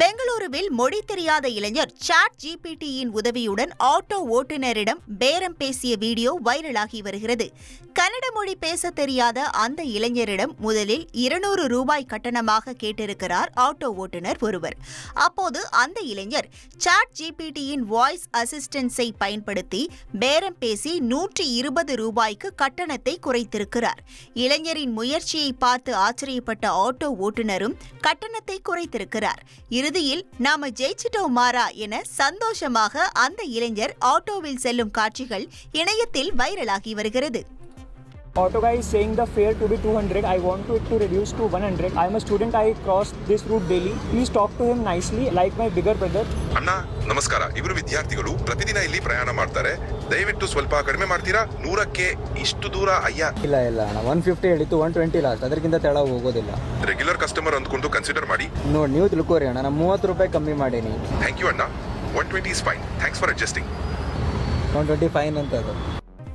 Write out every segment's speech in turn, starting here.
பெங்களூருவில் மொழி தெரியாத இளைஞர் சாட் ஜிபிடியின் உதவியுடன் ஆட்டோ ஓட்டுநரிடம் பேரம் பேசிய வீடியோ வைரலாகி வருகிறது. கன்னட மொழி பேச தெரியாத அந்த இளைஞரிடம் முதலில் இருநூறு ரூபாய் கட்டணமாக கேட்டிருக்கிறார் ஆட்டோ ஓட்டுநர் ஒருவர். அப்போது அந்த இளைஞர் சாட் ஜிபிடியின் வாய்ஸ் அசிஸ்டன்ஸை பயன்படுத்தி பேரம் பேசி நூற்றி இருபது ரூபாய்க்கு கட்டணத்தை குறைத்திருக்கிறார். இளைஞரின் முயற்சியை பார்த்து ஆச்சரியப்பட்ட ஆட்டோ ஓட்டுநரும் கட்டணத்தை குறைத்திருக்கிறார். இறுதியில் நாம ஜெயிச்சிட்டோம் மாறா என சந்தோஷமாக அந்த இளைஞர் ஆட்டோவில் செல்லும் காட்சிகள் இணையத்தில் வைரலாகி வருகிறது. Auto guy is saying the fare to be 200. I want it to reduce to 100. I am a student. I cross this route daily. Please talk to him nicely, like my bigger brother. ಅಣ್ಣ ನಮಸ್ಕಾರ. ಇವರು ವಿದ್ಯಾರ್ಥಿಗಳು ಪ್ರತಿದಿನ ಇಲ್ಲಿ ಪ್ರಯಾಣ ಮಾಡ್ತಾರೆ. ದಯವಿಟ್ಟು ಸ್ವಲ್ಪ ಕಡಿಮೆ ಮಾಡ್ತೀರಾ? ನೂರಕ್ಕೆ ಇಷ್ಟು ದೂರ? ಅಯ್ಯ. ಇಲ್ಲ ಇಲ್ಲ ಅಣ್ಣ. ಒನ್ ಫಿಫ್ಟಿ ಹೇಳಿತ್ತು ಒನ್ ಟ್ವೆಂಟಿ ಲಾಸ್ಟ್ ಅದಕ್ಕಿಂತ ತೆಳ ಹೋಗೋದಿಲ್ಲ. ರೆಗ್ಯುಲರ್ ಕಸ್ಟಮರ್ ಅಂದ್ಕೊಂಡು ಕನ್ಸಿಡರ್ ಮಾಡಿ. ನೋಡಿ ನೀವು ತಿಳ್ಕೊರಿ ಅಣ್ಣ. ನಾನು ಮೂವತ್ತು ರೂಪಾಯಿ ಕಮ್ಮಿ ಮಾಡೀನಿ. ಥ್ಯಾಂಕ್ ಯು ಅಣ್ಣ. One twenty is fine thanks for adjusting one twenty fine ಅಂತ ಅದು.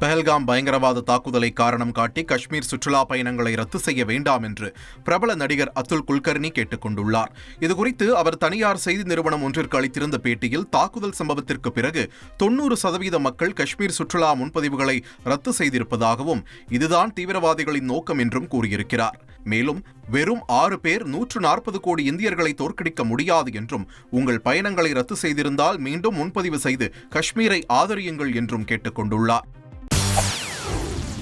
பெஹல்காம் பயங்கரவாத தாக்குதலை காரணம் காட்டி காஷ்மீர் சுற்றுலா பயணங்களை ரத்து செய்ய வேண்டாம் என்று பிரபல நடிகர் அத்துல் குல்கர்னி கேட்டுக் கொண்டுள்ளார். இதுகுறித்து அவர் தனியார் செய்தி நிறுவனம் ஒன்றிற்கு அளித்திருந்த பேட்டியில் தாக்குதல் சம்பவத்திற்கு பிறகு தொன்னூறு சதவீத மக்கள் காஷ்மீர் சுற்றுலா முன்பதிவுகளை ரத்து செய்திருப்பதாகவும் இதுதான் தீவிரவாதிகளின் நோக்கம் என்றும் கூறியிருக்கிறார். மேலும் வெறும் ஆறு பேர் நூற்று நாற்பது கோடி இந்தியர்களை தோற்கடிக்க முடியாது என்றும் உங்கள் பயணங்களை ரத்து செய்திருந்தால் மீண்டும் முன்பதிவு செய்து காஷ்மீரை ஆதரியுங்கள் என்றும் கேட்டுக் கொண்டுள்ளார்.